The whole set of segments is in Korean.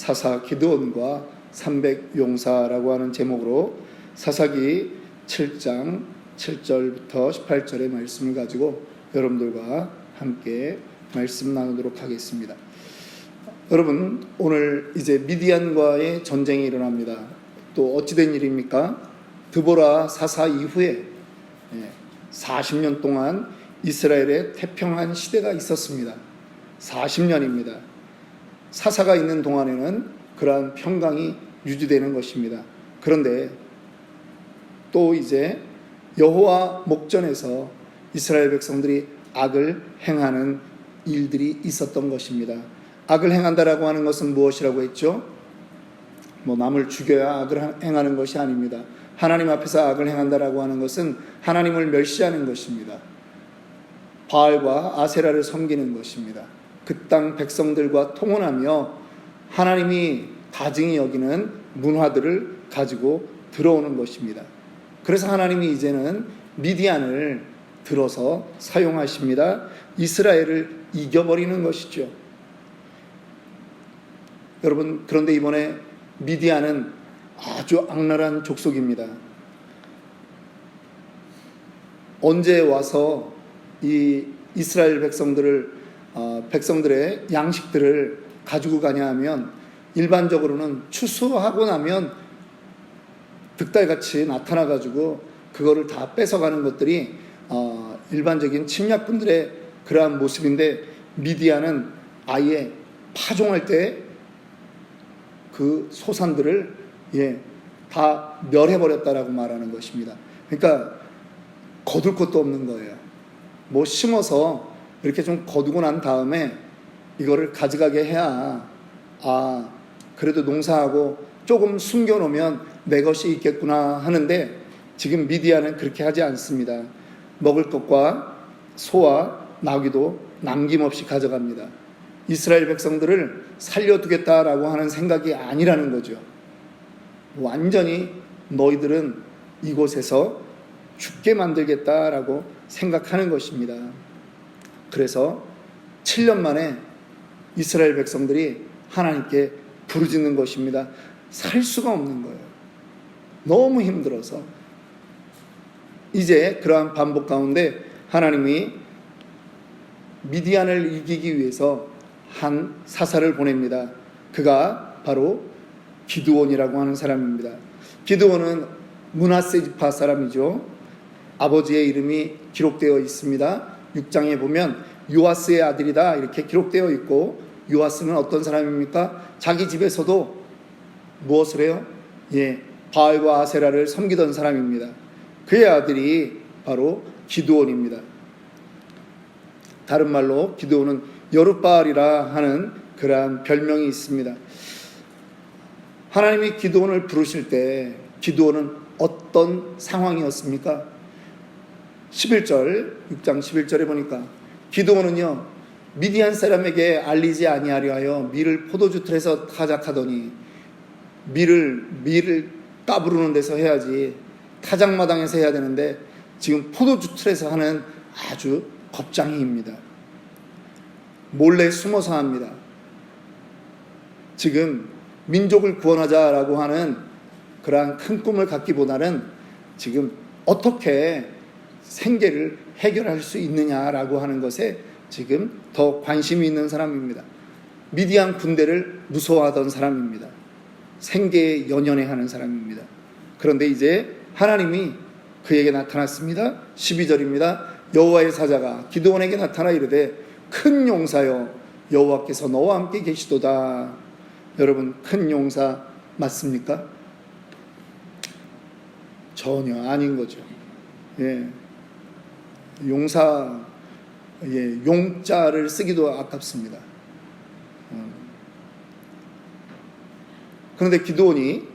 사사 기드온과 300 용사라고 하는 제목으로 사사기 7장 7절부터 18절의 말씀을 가지고 여러분들과 함께 말씀 나누도록 하겠습니다. 여러분 오늘 이제 미디안과의 전쟁이 일어납니다. 또 어찌된 일입니까? 드보라 사사 이후에 40년 동안 이스라엘의 태평한 시대가 있었습니다. 40년입니다. 사사가 있는 동안에는 그러한 평강이 유지되는 것입니다. 그런데 또 이제 여호와 목전에서 이스라엘 백성들이 악을 행하는 일들이 있었던 것입니다. 악을 행한다라고 하는 것은 무엇이라고 했죠? 뭐 남을 죽여야 악을 행하는 것이 아닙니다. 하나님 앞에서 악을 행한다라고 하는 것은 하나님을 멸시하는 것입니다. 바알과 아세라를 섬기는 것입니다. 그 땅 백성들과 통혼하며 하나님이 가증히 여기는 문화들을 가지고 들어오는 것입니다. 그래서 하나님이 이제는 미디안을 들어서 사용하십니다. 이스라엘을 이겨버리는 것이죠. 여러분, 그런데 이번에 미디안은 아주 악랄한 족속입니다. 언제 와서 이 이스라엘 백성들을 어, 백성들의 양식들을 가지고 가냐 하면 일반적으로는 추수하고 나면 득달같이 나타나 가지고 그거를 다 뺏어가는 것들이 어, 일반적인 침략군들의 그러한 모습인데 미디안은 아예 파종할 때 그 소산들을 예, 다 멸해버렸다라고 말하는 것입니다. 그러니까 거둘 것도 없는 거예요. 뭐 심어서 이렇게 좀 거두고 난 다음에 이거를 가져가게 해야 아 그래도 농사하고 조금 숨겨놓으면 내 것이 있겠구나 하는데 지금 미디안은 그렇게 하지 않습니다. 먹을 것과 소와 나귀도 남김없이 가져갑니다. 이스라엘 백성들을 살려두겠다라고 하는 생각이 아니라는 거죠. 완전히 너희들은 이곳에서 죽게 만들겠다라고 생각하는 것입니다. 그래서 7년 만에 이스라엘 백성들이 하나님께 부르짖는 것입니다. 살 수가 없는 거예요. 너무 힘들어서. 이제 그러한 반복 가운데 하나님이 미디안을 이기기 위해서 한 사사를 보냅니다. 그가 바로 기드온이라고 하는 사람입니다. 기드온은 문하세 지파 사람이죠. 아버지의 이름이 기록되어 있습니다. 6장에 보면 요아스의 아들이다 이렇게 기록되어 있고 요아스는 어떤 사람입니까? 자기 집에서도 무엇을 해요? 예, 바알과 아세라를 섬기던 사람입니다. 그의 아들이 바로 기드온입니다. 다른 말로 기드온은 여룻바알이라 하는 그러한 별명이 있습니다. 하나님이 기드온을 부르실 때 기드온은 어떤 상황이었습니까? 11절 6장 11절에 보니까 기드온은요 미디안 사람에게 알리지 아니하려 하여 밀을 포도주 틀에서 타작하더니 밀을 밀을 까부르는 데서 해야지 타작마당에서 해야 되는데 지금 포도주 틀에서 하는 아주 겁장이입니다. 몰래 숨어서 합니다. 지금 민족을 구원하자라고 하는 그러한 큰 꿈을 갖기보다는 지금 어떻게 생계를 해결할 수 있느냐라고 하는 것에 지금 더 관심이 있는 사람입니다. 미디안 군대를 무서워하던 사람입니다. 생계에 연연해 하는 사람입니다. 그런데 이제 하나님이 그에게 나타났습니다. 12절입니다. 여호와의 사자가 기드온에게 나타나 이르되 큰 용사여 여호와께서 너와 함께 계시도다. 여러분 큰 용사 맞습니까? 전혀 아닌 거죠. 예. 용사 예, 용자를 쓰기도 아깝습니다. 어. 그런데 기도원이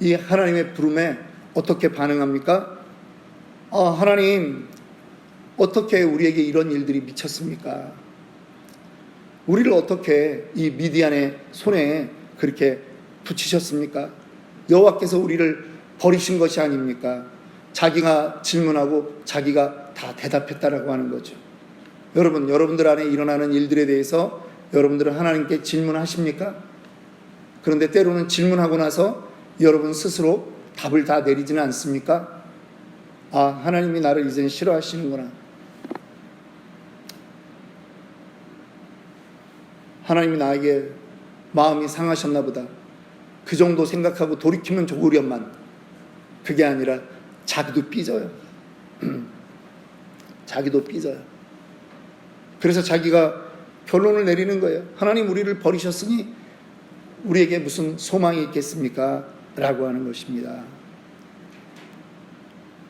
이 하나님의 부름에 어떻게 반응합니까? 아, 하나님, 어떻게 우리에게 이런 일들이 미쳤습니까? 우리를 어떻게 이 미디안의 손에 그렇게 붙이셨습니까? 여호와께서 우리를 버리신 것이 아닙니까? 자기가 질문하고 자기가 다 대답했다라고 하는 거죠. 여러분, 여러분들 안에 일어나는 일들에 대해서 여러분들은 하나님께 질문하십니까? 그런데 때로는 질문하고 나서 여러분 스스로 답을 다 내리지는 않습니까? 아, 하나님이 나를 이제는 싫어하시는구나. 하나님이 나에게 마음이 상하셨나 보다. 그 정도 생각하고 돌이키면 좋으련만. 그게 아니라 자기도 삐져요. 자기도 삐져요. 그래서 자기가 결론을 내리는 거예요. 하나님 우리를 버리셨으니 우리에게 무슨 소망이 있겠습니까? 라고 하는 것입니다.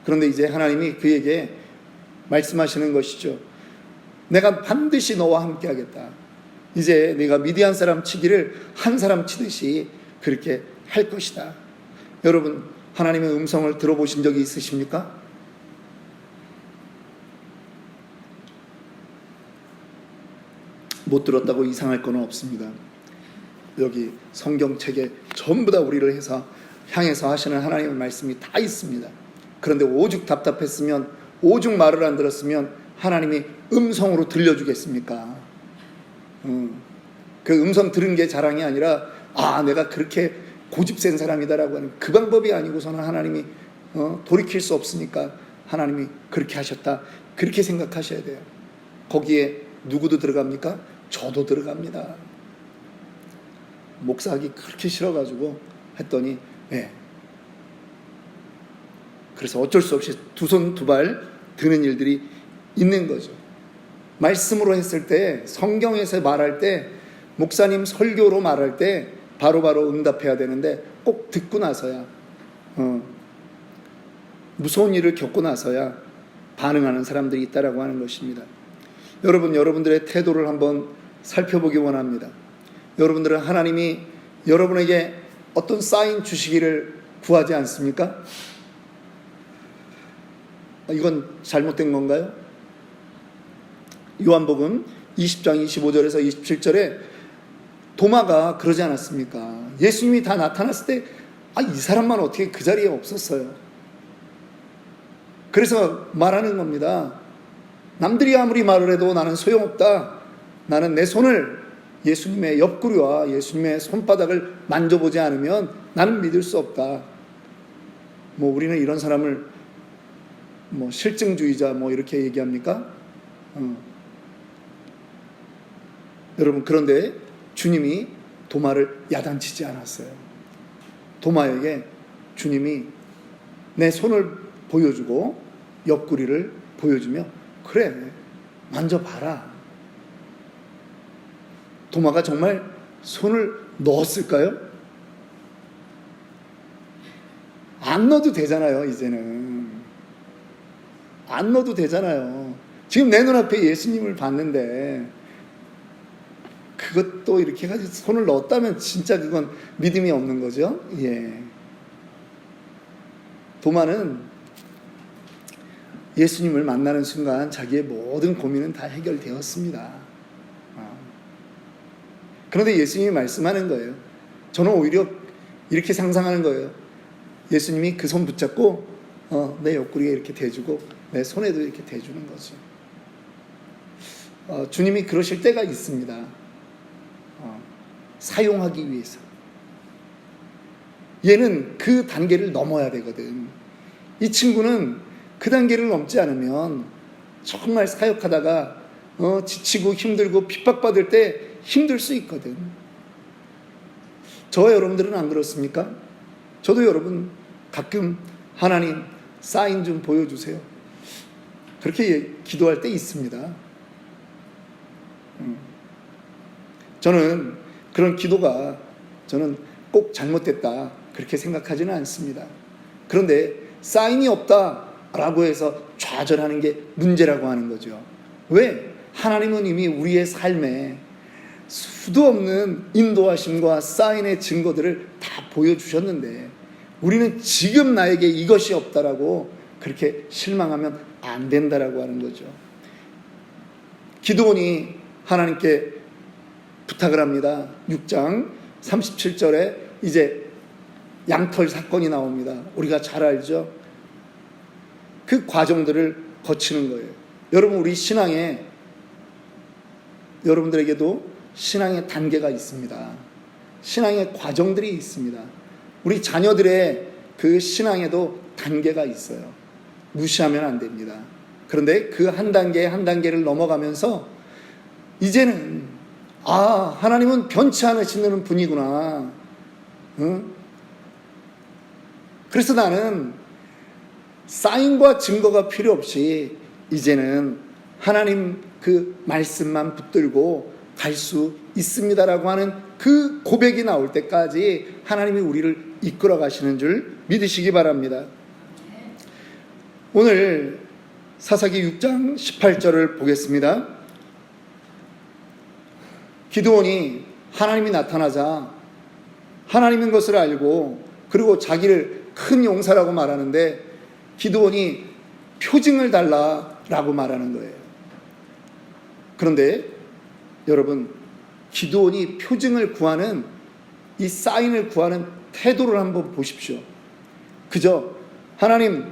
그런데 이제 하나님이 그에게 말씀하시는 것이죠. 내가 반드시 너와 함께 하겠다. 이제 내가 미디안 사람 치기를 한 사람 치듯이 그렇게 할 것이다. 여러분, 하나님의 음성을 들어보신 적이 있으십니까? 못 들었다고 이상할 건 없습니다. 여기 성경책에 전부 다 우리를 해서 향해서 하시는 하나님의 말씀이 다 있습니다. 그런데 오죽 답답했으면 오죽 말을 안 들었으면 하나님이 음성으로 들려주겠습니까? 음, 그 음성 들은 게 자랑이 아니라 아 내가 그렇게 고집센 사람이다라고 하는 그 방법이 아니고서는 하나님이 어, 돌이킬 수 없으니까 하나님이 그렇게 하셨다 그렇게 생각하셔야 돼요. 거기에 누구도 들어갑니까? 저도 들어갑니다. 목사하기 그렇게 싫어가지고 했더니 예. 그래서 어쩔 수 없이 두 손 두 발 드는 일들이 있는 거죠. 말씀으로 했을 때 성경에서 말할 때 목사님 설교로 말할 때 바로바로 응답해야 되는데 꼭 듣고 나서야 어, 무서운 일을 겪고 나서야 반응하는 사람들이 있다라고 하는 것입니다. 여러분 여러분들의 태도를 한번 살펴보기 원합니다. 여러분들은 하나님이 여러분에게 어떤 사인 주시기를 구하지 않습니까? 이건 잘못된 건가요? 요한복음 20장 25절에서 27절에 도마가 그러지 않았습니까? 예수님이 다 나타났을 때, 아, 이 사람만 어떻게 그 자리에 없었어요? 그래서 말하는 겁니다. 남들이 아무리 말을 해도 나는 소용없다. 나는 내 손을 예수님의 옆구리와 예수님의 손바닥을 만져보지 않으면 나는 믿을 수 없다. 뭐 우리는 이런 사람을 뭐 실증주의자 뭐 이렇게 얘기합니까? 어. 여러분 그런데 주님이 도마를 야단치지 않았어요. 도마에게 주님이 내 손을 보여주고 옆구리를 보여주며 그래 만져봐라. 도마가 정말 손을 넣었을까요? 안 넣어도 되잖아요, 이제는. 안 넣어도 되잖아요. 지금 내 눈앞에 예수님을 봤는데, 그것도 이렇게 해가지고 손을 넣었다면 진짜 그건 믿음이 없는 거죠. 예. 도마는 예수님을 만나는 순간 자기의 모든 고민은 다 해결되었습니다. 어. 그런데 예수님이 말씀하는 거예요. 저는 오히려 이렇게 상상하는 거예요. 예수님이 그 손 붙잡고 어, 내 옆구리에 이렇게 대주고 내 손에도 이렇게 대주는 거죠. 어, 주님이 그러실 때가 있습니다. 어, 사용하기 위해서. 얘는 그 단계를 넘어야 되거든. 이 친구는 그 단계를 넘지 않으면 정말 사역하다가 어, 지치고 힘들고 핍박받을 때 힘들 수 있거든. 저와 여러분들은 안 그렇습니까? 저도 여러분 가끔 하나님 사인 좀 보여주세요. 그렇게 기도할 때 있습니다. 음. 저는 그런 기도가 저는 꼭 잘못됐다 그렇게 생각하지는 않습니다. 그런데 사인이 없다라고 해서 좌절하는 게 문제라고 하는 거죠. 왜? 하나님은 이미 우리의 삶에 수도 없는 인도하심과 사인의 증거들을 다 보여주셨는데 우리는 지금 나에게 이것이 없다라고 그렇게 실망하면 안 된다라고 하는 거죠. 기도원이 하나님께 부탁을 합니다. 6장 37절에 이제 양털 사건이 나옵니다. 우리가 잘 알죠? 그 과정들을 거치는 거예요. 여러분, 우리 신앙에, 여러분들에게도 신앙의 단계가 있습니다. 신앙의 과정들이 있습니다. 우리 자녀들의 그 신앙에도 단계가 있어요. 무시하면 안 됩니다. 그런데 그 한 단계 한 단계를 넘어가면서 이제는 아 하나님은 변치 않으시는 분이구나. 응? 그래서 나는 사인과 증거가 필요 없이 이제는 하나님 그 말씀만 붙들고 갈 수 있습니다라고 하는 그 고백이 나올 때까지 하나님이 우리를 이끌어 가시는 줄 믿으시기 바랍니다. 오늘 사사기 6장 18절을 보겠습니다. 기드온이 하나님이 나타나자 하나님인 것을 알고 그리고 자기를 큰 용사라고 말하는데 기드온이 표징을 달라라고 말하는 거예요. 그런데 여러분 기드온이 표징을 구하는 이 사인을 구하는 태도를 한번 보십시오. 그저 하나님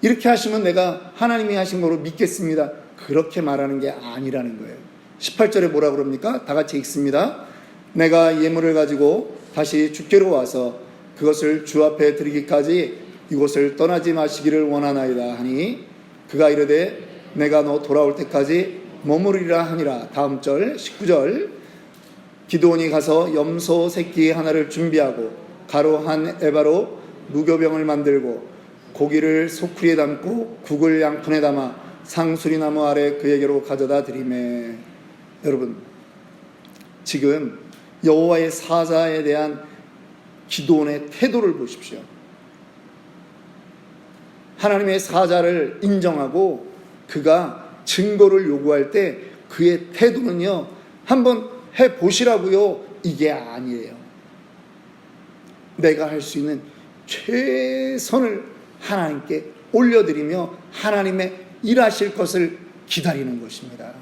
이렇게 하시면 내가 하나님이 하신 거로 믿겠습니다. 그렇게 말하는 게 아니라는 거예요. 18절에 뭐라 그럽니까? 다 같이 읽습니다. 내가 예물을 가지고 다시 주께로 와서 그것을 주 앞에 드리기까지 이곳을 떠나지 마시기를 원하나이다 하니 그가 이르되 내가 너 돌아올 때까지 머무르리라 하니라. 다음 절 19절 기도원이 가서 염소 새끼 하나를 준비하고 가루 한 에바로 무교병을 만들고 고기를 소쿠리에 담고 국을 양푼에 담아 상수리나무 아래 그에게로 가져다 드리매 여러분 지금 여호와의 사자에 대한 기도원의 태도를 보십시오. 하나님의 사자를 인정하고 그가 증거를 요구할 때 그의 태도는요 한번 해 보시라고요 이게 아니에요. 내가 할 수 있는 최선을 하나님께 올려드리며 하나님의 일하실 것을 기다리는 것입니다.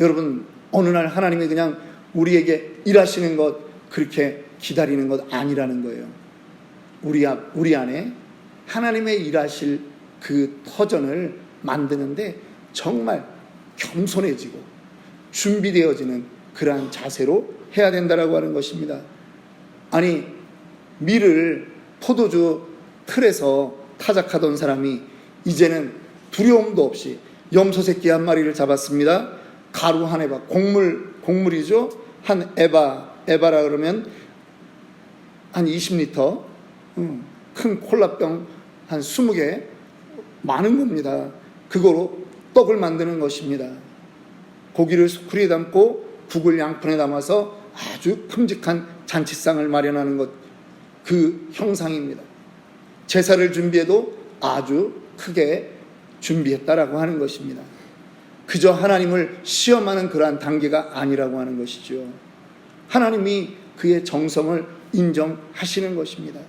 여러분, 어느 날 하나님이 그냥 우리에게 일하시는 것, 그렇게 기다리는 것 아니라는 거예요. 우리, 앞, 우리 안에 하나님의 일하실 그 터전을 만드는데 정말 겸손해지고 준비되어지는 그러한 자세로 해야 된다라고 하는 것입니다. 아니, 밀을 포도주 틀에서 타작하던 사람이 이제는 두려움도 없이 염소 새끼 한 마리를 잡았습니다. 가루 한 에바, 곡물, 곡물이죠. 한 에바, 에바라 그러면 한 20리터, 음, 큰 콜라병 한 20개, 많은 겁니다. 그거로 떡을 만드는 것입니다. 고기를 수쿠리에 담고 국을 양푼에 담아서 아주 큼직한 잔치상을 마련하는 것, 그 형상입니다. 제사를 준비해도 아주 크게 준비했다라고 하는 것입니다. 그저 하나님을 시험하는 그러한 단계가 아니라고 하는 것이죠. 하나님이 그의 정성을 인정하시는 것입니다.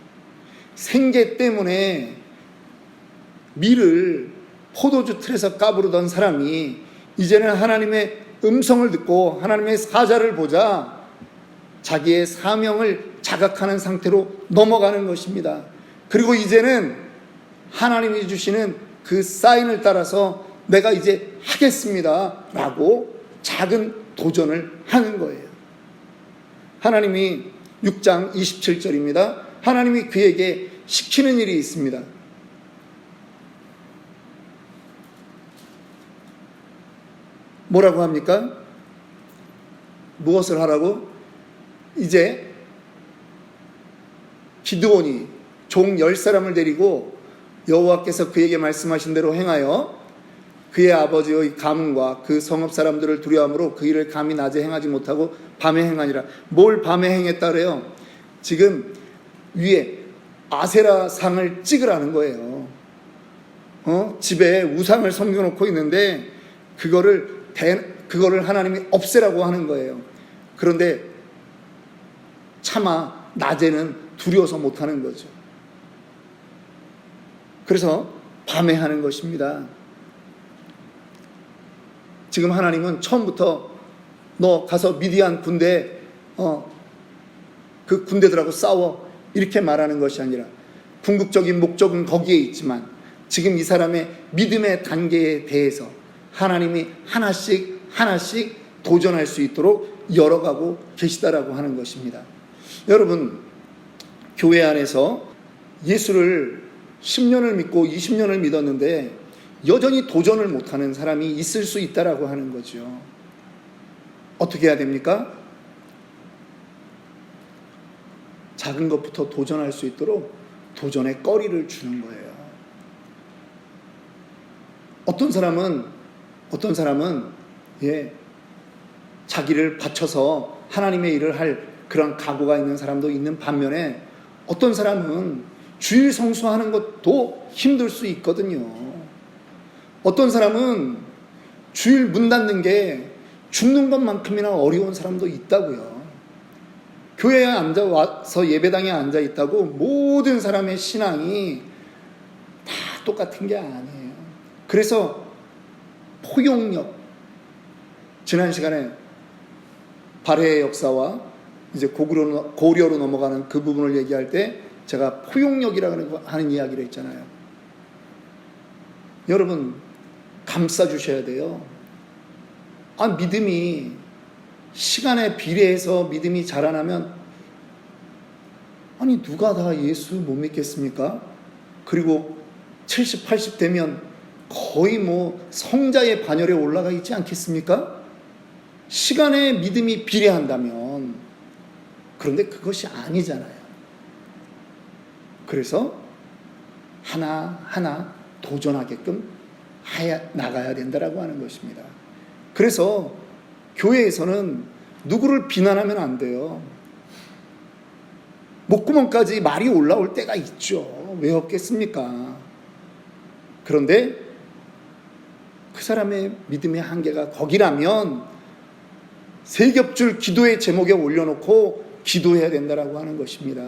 생계 때문에 밀을 포도주 틀에서 까부르던 사람이 이제는 하나님의 음성을 듣고 하나님의 사자를 보자 자기의 사명을 자각하는 상태로 넘어가는 것입니다. 그리고 이제는 하나님이 주시는 그 사인을 따라서 내가 이제 하겠습니다. 라고 작은 도전을 하는 거예요. 하나님이 6장 27절입니다. 하나님이 그에게 시키는 일이 있습니다. 뭐라고 합니까? 무엇을 하라고? 이제 기드온이 종 열 사람을 데리고 여호와께서 그에게 말씀하신 대로 행하여 그의 아버지의 가문과 그 성읍 사람들을 두려함으로 그 일을 감히 낮에 행하지 못하고 밤에 행하니라. 뭘 밤에 행했다 그래요? 지금 위에 아세라 상을 찍으라는 거예요. 어? 집에 우상을 섬겨놓고 있는데 그거를 대, 그거를 하나님이 없애라고 하는 거예요. 그런데 차마 낮에는 두려워서 못하는 거죠. 그래서 밤에 하는 것입니다. 지금 하나님은 처음부터 너 가서 미디안 군대 어, 그 군대들하고 싸워 이렇게 말하는 것이 아니라 궁극적인 목적은 거기에 있지만 지금 이 사람의 믿음의 단계에 대해서 하나님이 하나씩 하나씩 도전할 수 있도록 열어가고 계시다라고 하는 것입니다. 여러분, 교회 안에서 예수를 10년을 믿고 20년을 믿었는데 여전히 도전을 못하는 사람이 있을 수 있다라고 하는 거죠. 어떻게 해야 됩니까? 작은 것부터 도전할 수 있도록 도전의 거리를 주는 거예요. 어떤 사람은 어떤 사람은 예 자기를 바쳐서 하나님의 일을 할 그런 각오가 있는 사람도 있는 반면에 어떤 사람은 주일 성수하는 것도 힘들 수 있거든요. 어떤 사람은 주일 문 닫는 게 죽는 것만큼이나 어려운 사람도 있다고요. 교회에 앉아 와서 예배당에 앉아 있다고 모든 사람의 신앙이 다 똑같은 게 아니에요. 그래서 포용력 지난 시간에 발해의 역사와 이제 고구려, 고려로 넘어가는 그 부분을 얘기할 때 제가 포용력이라고 하는 이야기를 했잖아요. 여러분 감싸 주셔야 돼요. 아 믿음이 시간에 비례해서 믿음이 자라나면 아니 누가 다 예수 못 믿겠습니까? 그리고 70, 80 되면 거의 뭐 성자의 반열에 올라가 있지 않겠습니까? 시간에 믿음이 비례한다면 그런데 그것이 아니잖아요. 그래서 하나하나 도전하게끔 하야, 나가야 된다라고 하는 것입니다. 그래서 교회에서는 누구를 비난하면 안 돼요. 목구멍까지 말이 올라올 때가 있죠. 왜 없겠습니까? 그런데 그 사람의 믿음의 한계가 거기라면 세 겹줄 기도의 제목에 올려놓고 기도해야 된다라고 하는 것입니다.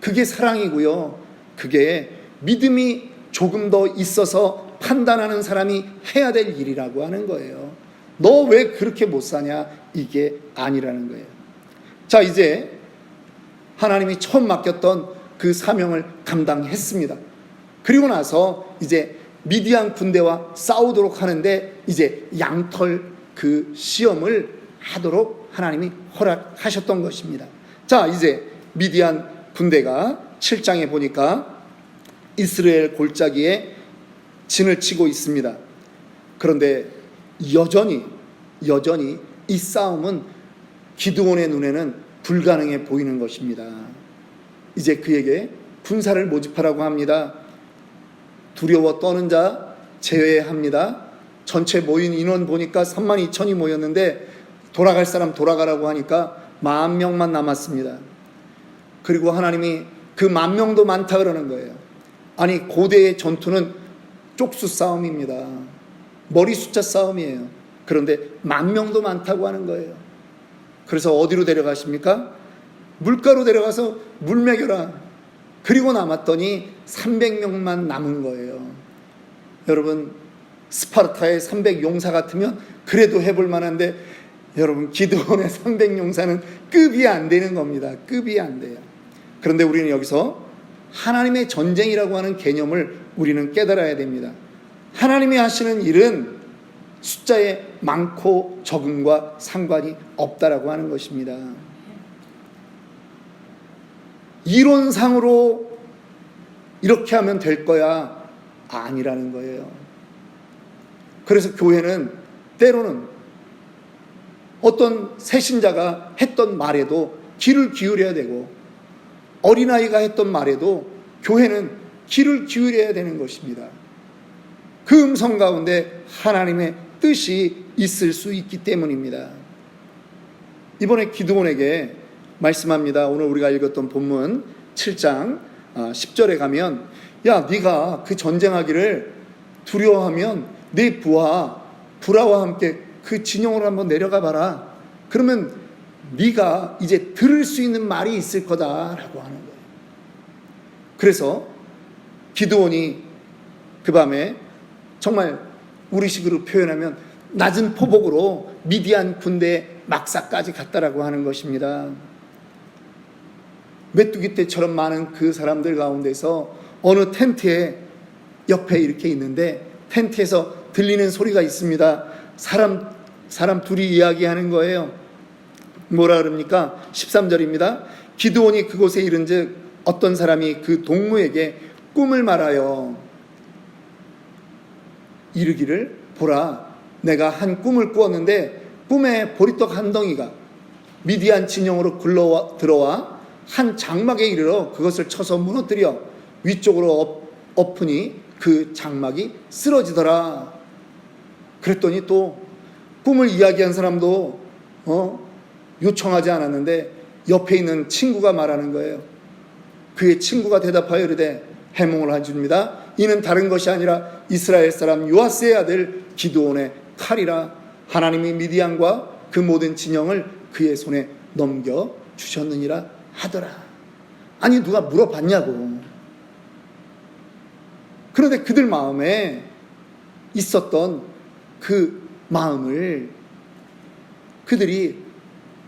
그게 사랑이고요. 그게 믿음이 조금 더 있어서 판단하는 사람이 해야 될 일이라고 하는 거예요. 너 왜 그렇게 못 사냐? 이게 아니라는 거예요. 자, 이제 하나님이 처음 맡겼던 그 사명을 감당했습니다. 그리고 나서 이제 미디안 군대와 싸우도록 하는데 이제 양털 그 시험을 하도록 하나님이 허락하셨던 것입니다. 자, 이제 미디안 군대가 7장에 보니까 이스라엘 골짜기에 진을 치고 있습니다. 그런데 여전히 여전히 이 싸움은 기드온의 눈에는 불가능해 보이는 것입니다. 이제 그에게 군사를 모집하라고 합니다. 두려워 떠는 자 제외합니다. 전체 모인 인원 보니까 3만 2천이 모였는데 돌아갈 사람 돌아가라고 하니까 만 명만 남았습니다. 그리고 하나님이 그 만 명도 많다 그러는 거예요. 아니 고대의 전투는 쪽수 싸움입니다. 머리 숫자 싸움이에요. 그런데 만 명도 많다고 하는 거예요. 그래서 어디로 데려가십니까? 물가로 데려가서 물 먹여라. 그리고 남았더니 300명만 남은 거예요. 여러분, 스파르타의 300 용사 같으면 그래도 해볼 만한데 여러분, 기드온의 300 용사는 급이 안 되는 겁니다. 급이 안 돼요. 그런데 우리는 여기서 하나님의 전쟁이라고 하는 개념을 우리는 깨달아야 됩니다. 하나님이 하시는 일은 숫자의 많고 적음과 상관이 없다라고 하는 것입니다. 이론상으로 이렇게 하면 될 거야 아니라는 거예요. 그래서 교회는 때로는 어떤 새신자가 했던 말에도 귀를 기울여야 되고 어린아이가 했던 말에도 교회는 귀를 기울여야 되는 것입니다. 그 음성 가운데 하나님의 뜻이 있을 수 있기 때문입니다. 이번에 기드온에게 말씀합니다. 오늘 우리가 읽었던 본문 7장 10절에 가면 야 네가 그 전쟁하기를 두려워하면 네 부하 불화와 함께 그 진영으로 한번 내려가 봐라. 그러면 네가 이제 들을 수 있는 말이 있을 거다라고 하는 거예요. 그래서 기드온이 그 밤에 정말 우리식으로 표현하면 낮은 포복으로 미디안 군대 막사까지 갔다라고 하는 것입니다. 메뚜기 떼처럼 많은 그 사람들 가운데서 어느 텐트에 옆에 이렇게 있는데 텐트에서 들리는 소리가 있습니다. 사람 사람 둘이 이야기하는 거예요. 뭐라 그럽니까? 13절입니다. 기드온이 그곳에 이른즉 어떤 사람이 그 동무에게 꿈을 말하여 이르기를 보라 내가 한 꿈을 꾸었는데 꿈에 보리떡 한 덩이가 미디안 진영으로 굴러 들어와 한 장막에 이르러 그것을 쳐서 무너뜨려 위쪽으로 엎, 엎으니 그 장막이 쓰러지더라. 그랬더니 또 꿈을 이야기한 사람도 어, 요청하지 않았는데 옆에 있는 친구가 말하는 거예요. 그의 친구가 대답하여 이르되 해몽을 하줍니다. 이는 다른 것이 아니라 이스라엘 사람 요아스의 아들 기드온의 칼이라 하나님이 미디안과 그 모든 진영을 그의 손에 넘겨 주셨느니라 하더라. 아니 누가 물어봤냐고. 그런데 그들 마음에 있었던 그 마음을 그들이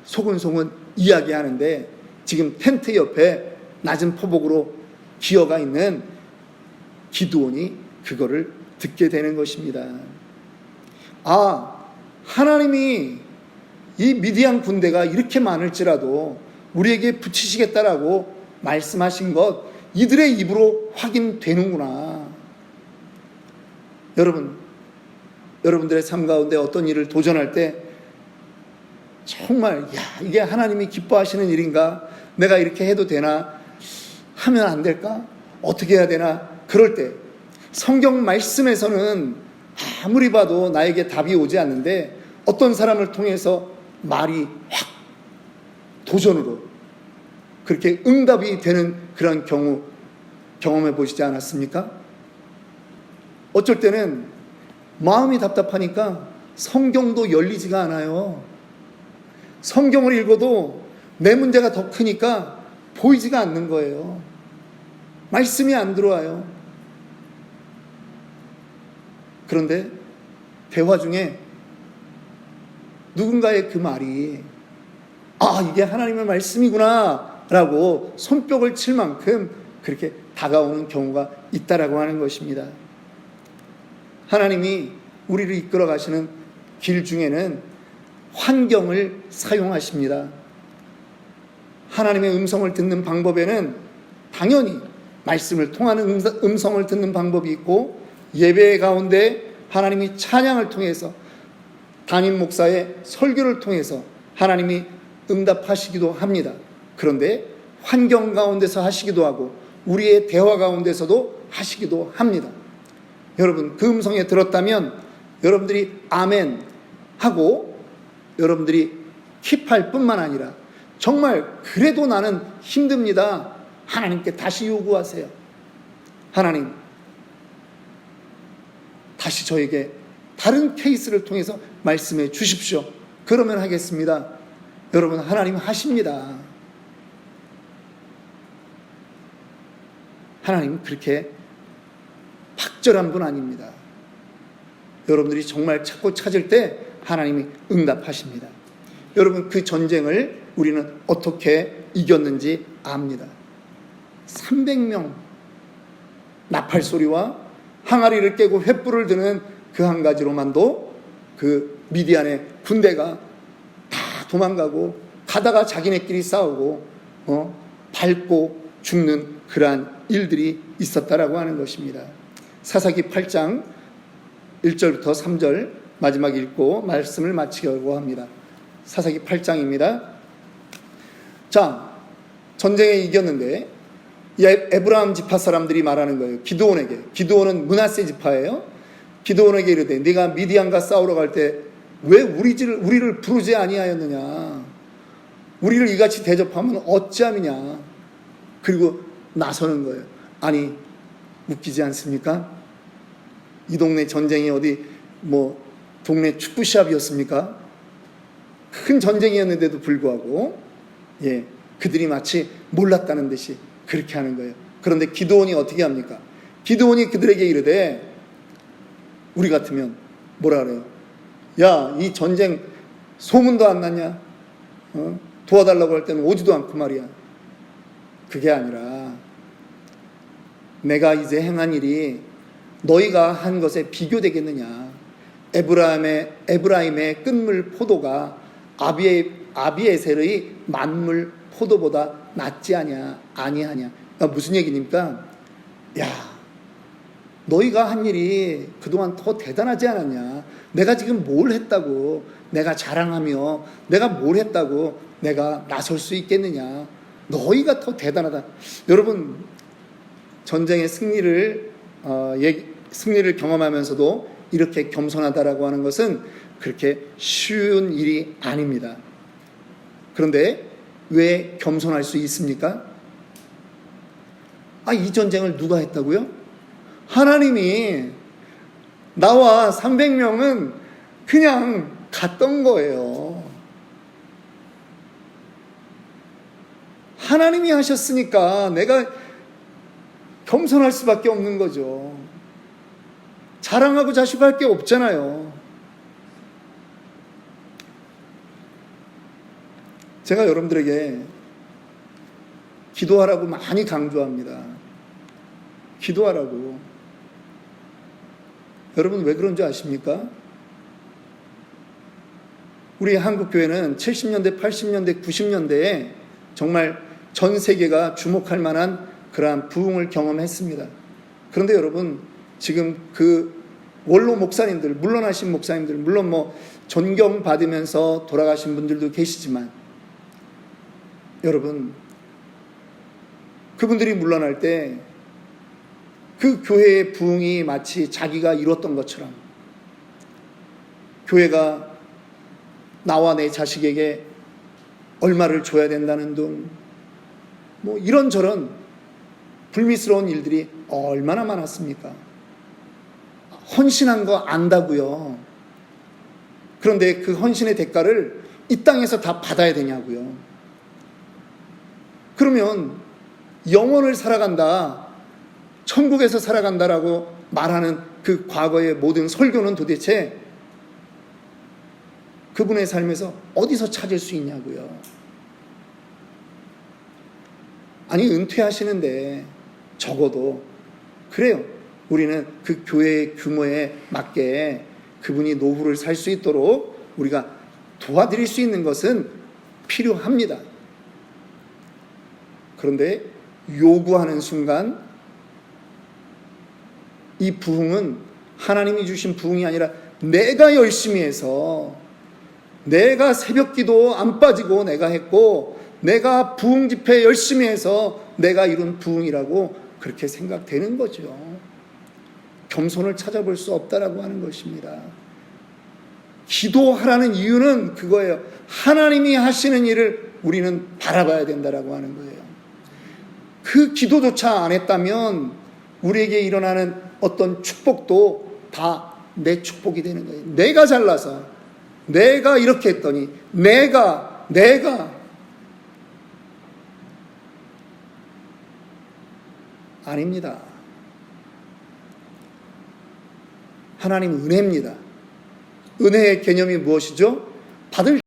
소근소근 이야기하는데 지금 텐트 옆에 낮은 포복으로 기어가 있는 기드온이 그거를 듣게 되는 것입니다. 아, 하나님이 이 미디안 군대가 이렇게 많을지라도 우리에게 붙이시겠다라고 말씀하신 것 이들의 입으로 확인되는구나. 여러분, 여러분들의 삶 가운데 어떤 일을 도전할 때 정말 야 이게 하나님이 기뻐하시는 일인가? 내가 이렇게 해도 되나? 하면 안 될까? 어떻게 해야 되나? 그럴 때 성경 말씀에서는 아무리 봐도 나에게 답이 오지 않는데 어떤 사람을 통해서 말이 확 도전으로 그렇게 응답이 되는 그런 경우 경험해 보시지 않았습니까? 어쩔 때는 마음이 답답하니까 성경도 열리지가 않아요. 성경을 읽어도 내 문제가 더 크니까 보이지가 않는 거예요. 말씀이 안 들어와요. 그런데 대화 중에 누군가의 그 말이 아, 이게 하나님의 말씀이구나 라고 손뼉을 칠 만큼 그렇게 다가오는 경우가 있다라고 하는 것입니다. 하나님이 우리를 이끌어 가시는 길 중에는 환경을 사용하십니다. 하나님의 음성을 듣는 방법에는 당연히 말씀을 통하는 음성을 듣는 방법이 있고 예배 가운데 하나님이 찬양을 통해서 담임 목사의 설교를 통해서 하나님이 응답하시기도 합니다. 그런데 환경 가운데서 하시기도 하고 우리의 대화 가운데서도 하시기도 합니다. 여러분 그 음성에 들었다면 여러분들이 아멘 하고 여러분들이 킵할 뿐만 아니라 정말 그래도 나는 힘듭니다. 하나님께 다시 요구하세요. 하나님 다시 저에게 다른 케이스를 통해서 말씀해 주십시오. 그러면 하겠습니다. 여러분, 하나님 하십니다. 하나님 그렇게 박절한 분 아닙니다. 여러분들이 정말 찾고 찾을 때 하나님이 응답하십니다. 여러분, 그 전쟁을 우리는 어떻게 이겼는지 압니다. 300명 나팔 소리와 항아리를 깨고 횃불을 드는 그 한 가지로만도 그 미디안의 군대가 다 도망가고 가다가 자기네끼리 싸우고 어, 밟고 죽는 그러한 일들이 있었다라고 하는 것입니다. 사사기 8장 1절부터 3절 마지막 읽고 말씀을 마치려고 합니다. 사사기 8장입니다. 자, 전쟁에 이겼는데 에브라함 지파 사람들이 말하는 거예요. 기드온에게. 기드온은 문하세 지파예요. 기드온에게 이르되 네가 미디안과 싸우러 갈 때 왜 우리를 우리를 부르지 아니하였느냐? 우리를 이같이 대접하면 어찌함이냐? 그리고 나서는 거예요. 아니 웃기지 않습니까? 이 동네 전쟁이 어디 뭐 동네 축구 시합이었습니까? 큰 전쟁이었는데도 불구하고 예 그들이 마치 몰랐다는 듯이 그렇게 하는 거예요. 그런데 기도원이 어떻게 합니까? 기도원이 그들에게 이르되 우리 같으면 뭐라 그래요? 야, 이 전쟁 소문도 안 났냐? 어? 도와달라고 할 때는 오지도 않고 말이야. 그게 아니라 내가 이제 행한 일이 너희가 한 것에 비교되겠느냐? 에브라임의 에브라임의 끝물 포도가 아비의 아비에셀의 만물 포도보다 낫지 아냐 아니하냐 그러니까 무슨 얘기입니까? 야 너희가 한 일이 그동안 더 대단하지 않았냐 내가 지금 뭘 했다고 내가 자랑하며 내가 뭘 했다고 내가 나설 수 있겠느냐 너희가 더 대단하다 여러분 전쟁의 승리를 어, 얘기- 승리를 경험하면서도 이렇게 겸손하다라고 하는 것은 그렇게 쉬운 일이 아닙니다. 그런데 왜 겸손할 수 있습니까? 아, 이 전쟁을 누가 했다고요? 하나님이 나와 300명은 그냥 갔던 거예요. 하나님이 하셨으니까 내가 겸손할 수밖에 없는 거죠. 자랑하고 자식할 게 없잖아요. 제가 여러분들에게 기도하라고 많이 강조합니다. 기도하라고. 여러분 왜 그런 줄 아십니까? 우리 한국 교회는 70년대, 80년대, 90년대에 정말 전 세계가 주목할 만한 그러한 부흥을 경험했습니다. 그런데 여러분, 지금 그 원로 목사님들, 물러나신 목사님들, 물론 뭐 존경 받으면서 돌아가신 분들도 계시지만, 여러분, 그분들이 물러날 때 그 교회의 부흥이 마치 자기가 이뤘던 것처럼 교회가 나와 내 자식에게 얼마를 줘야 된다는 등, 뭐 이런저런 불미스러운 일들이 얼마나 많았습니까? 헌신한 거 안다고요. 그런데 그 헌신의 대가를 이 땅에서 다 받아야 되냐고요. 그러면 영혼을 살아간다, 천국에서 살아간다라고 말하는 그 과거의 모든 설교는 도대체 그분의 삶에서 어디서 찾을 수 있냐고요. 아니, 은퇴하시는데 적어도 그래요. 우리는 그 교회의 규모에 맞게 그분이 노후를 살 수 있도록 우리가 도와드릴 수 있는 것은 필요합니다. 그런데 요구하는 순간 이 부흥은 하나님이 주신 부흥이 아니라 내가 열심히 해서 내가 새벽 기도 안 빠지고 내가 했고 내가 부흥 집회 열심히 해서 내가 이룬 부흥이라고 그렇게 생각되는 거죠. 겸손을 찾아볼 수 없다라고 하는 것입니다. 기도하라는 이유는 그거예요. 하나님이 하시는 일을 우리는 바라봐야 된다라고 하는 거예요. 그 기도조차 안 했다면 우리에게 일어나는 어떤 축복도 다 내 축복이 되는 거예요. 내가 잘나서 내가 이렇게 했더니 내가 내가 아닙니다. 하나님 은혜입니다. 은혜의 개념이 무엇이죠? 받을